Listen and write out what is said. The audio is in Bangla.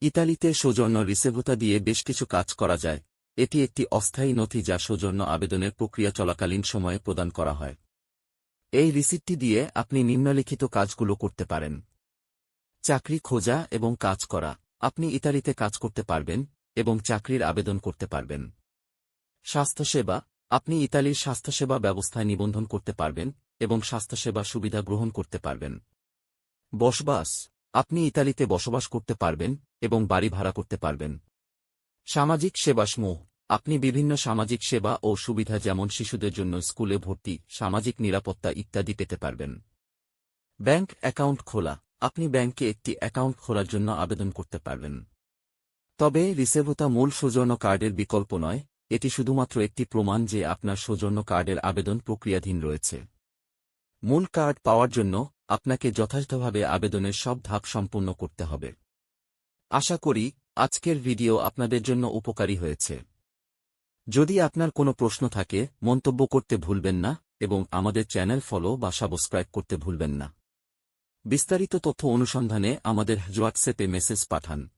ইতালিতে সৌজন্য রিসেভোতা দিয়ে বেশ কিছু কাজ করা যায়। এটি একটি অস্থায়ী নথি যা সৌজন্য আবেদনের প্রক্রিয়া চলাকালীন সময়ে প্রদান করা হয়। এই রিসিপ্টটি দিয়ে আপনি নিম্নলিখিত কাজগুলো করতে পারেন। চাকরি খোঁজা এবং কাজ করা। আপনি ইতালিতে কাজ করতে পারবেন এবং চাকরির আবেদন করতে পারবেন। স্বাস্থ্যসেবা। আপনি ইতালির স্বাস্থ্যসেবা ব্যবস্থায় নিবন্ধন করতে পারবেন এবং স্বাস্থ্যসেবা সুবিধা গ্রহণ করতে পারবেন। বসবাস। আপনি ইতালিতে বসবাস করতে পারবেন এবং বাড়ি ভাড়া করতে পারবেন। সামাজিক সেবাসমূহ। আপনি বিভিন্ন সামাজিক সেবা ও সুবিধা যেমন শিশুদের জন্য স্কুলে ভর্তি, সামাজিক নিরাপত্তা ইত্যাদি পেতে পারবেন। ব্যাংক অ্যাকাউন্ট খোলা। আপনি ব্যাংকে একটি অ্যাকাউন্ট খোলার জন্য আবেদন করতে পারবেন। তবে রিসেভোতা মূল সৌজন্য কার্ডের বিকল্প নয়। এটি শুধুমাত্র একটি প্রমাণ যে আপনার সৌজন্য কার্ডের আবেদন প্রক্রিয়াধীন রয়েছে। মূল কার্ড পাওয়ার জন্য আপনাকে যথাযথভাবে আবেদনের সব ধাপ সম্পূর্ণ করতে হবে। আশা করি, আজকের ভিডিও আপনাদের জন্য উপকারী হয়েছে। যদি আপনার কোনো প্রশ্ন থাকে, মন্তব্য করতে ভুলবেন না এবং আমাদের চ্যানেল ফলো বা সাবস্ক্রাইব করতে ভুলবেন না। বিস্তারিত তথ্য অনুসন্ধানে আমাদের হোয়াটসঅ্যাপে মেসেজ পাঠান।